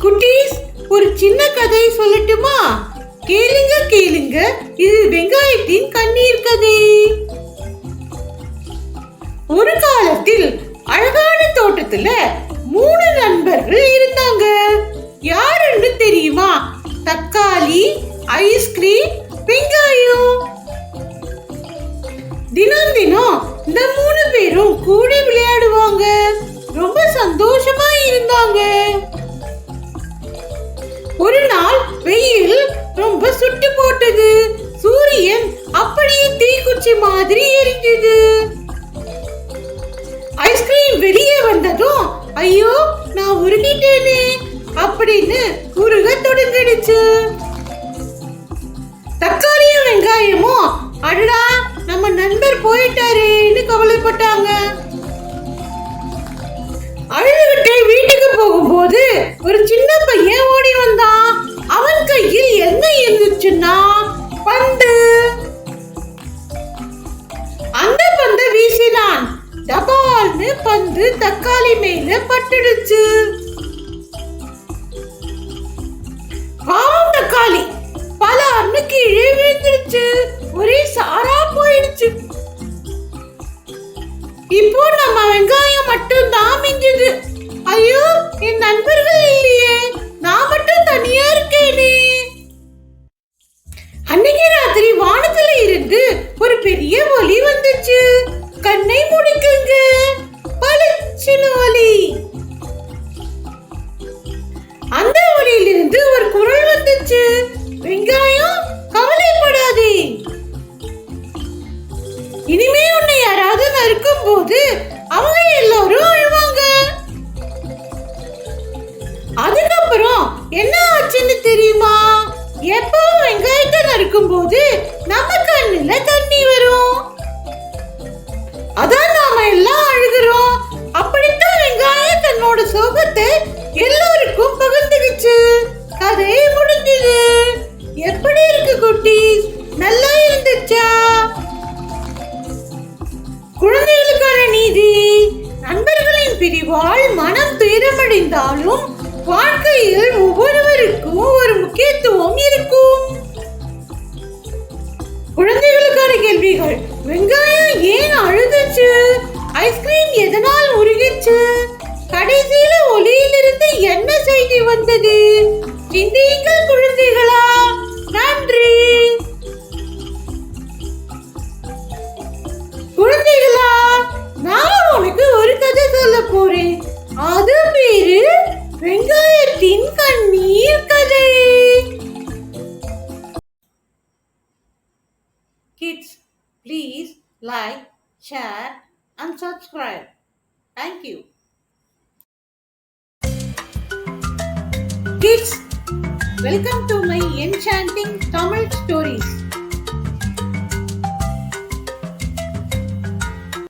குட்டீஸ் ஒரு சின்ன கதை சொல்லட்டுமா? கேளுங்க கேளுங்க. இது வெங்காயத்தின் கண்ணீர் கதை. ஒரு காலத்தில் அழகான தோட்டத்துல மூணு நண்பர்கள் இருந்தாங்க. யாருன்னு தெரியுமா? தக்காளி ஐஸ்கிரீம் வெங்காயம். தினம் தினம் இந்த மூணு பேரும் கூடி விளையாடுவாங்க. ரொம்ப சந்தோஷமா இருந்தாங்க. ஒரு நாள் வெயில் ரொம்ப சுட்டு போட்டது. சூரியன் அப்படியே தீக்குச்சி மாதிரி எரிஞ்சது. ஐஸ்கிரீம் வெளியே வந்ததும் ஐயோ நான் உருகிட்டேனே அப்படின்னு உருக தொடங்கிடுச்சு. தக்காளியும் வெங்காயமும் அடடா நம்ம நண்பர் போயிட்டாரேன்னு கவலைப்பட்டாங்க. அழுதுகிட்டே வீட்டுக்கு போகும்போது ஒரு சின்ன பையன் இருந்துச்சுன்னா பந்து அந்த பந்து வீசினான். டபால்னு பந்து தக்காளி மேல பட்டுடுச்சு. பாவம் தக்காளி. பலார்னு கீழே விழுந்துருச்சு ஒரே சாரா போயிடுச்சு. இப்போ நம்ம வெங்காயம் மட்டும் தான் மிஞ்சுது. ஐயோ என் நண்பர் இருந்து ஒரு பெரிய ஒலி வந்துச்சு. கண்ணை முடிக்குங்க. பளிச்சுன்னு ஒலி அந்த ஒலியிலிருந்து ஒரு குரல் வந்துச்சு. வெங்காயம் கவலைப்படாதே. இனிமே உன்னை யாராவது நறுக்கும் போது அவங்க எல்லாரும் அழுவாங்க. அதுக்கப்புறம் என்ன ஆச்சுன்னு தெரியுமா? எப்போ வெங்காயத்தை நறுக்கும் போது நம்ம எல்லோருக்கும் பகிர்ந்துகிச்சு. கதை முடிஞ்சது. எப்படி இருக்கு குட்டீஸ் நல்லா இருந்துச்சா? குழந்தைகளுக்கான நீதி. நண்பர்களின் பிரிவால் மனம் துயரமடைந்தாலும் வாழ்க்கையில் ஒவ்வொருவருக்கும் ஒரு முக்கியத்துவம் இருக்கும். சிந்தியுங்கள் குழந்தைகளா. நன்றி. குழந்தைகளா நான் உனக்கு ஒரு கதை சொல்ல போறேன். அது பேரு வெங்காயத்தின் கண்ணீர் கதை. Kids please like share and subscribe thank you kids welcome to my enchanting Tamil stories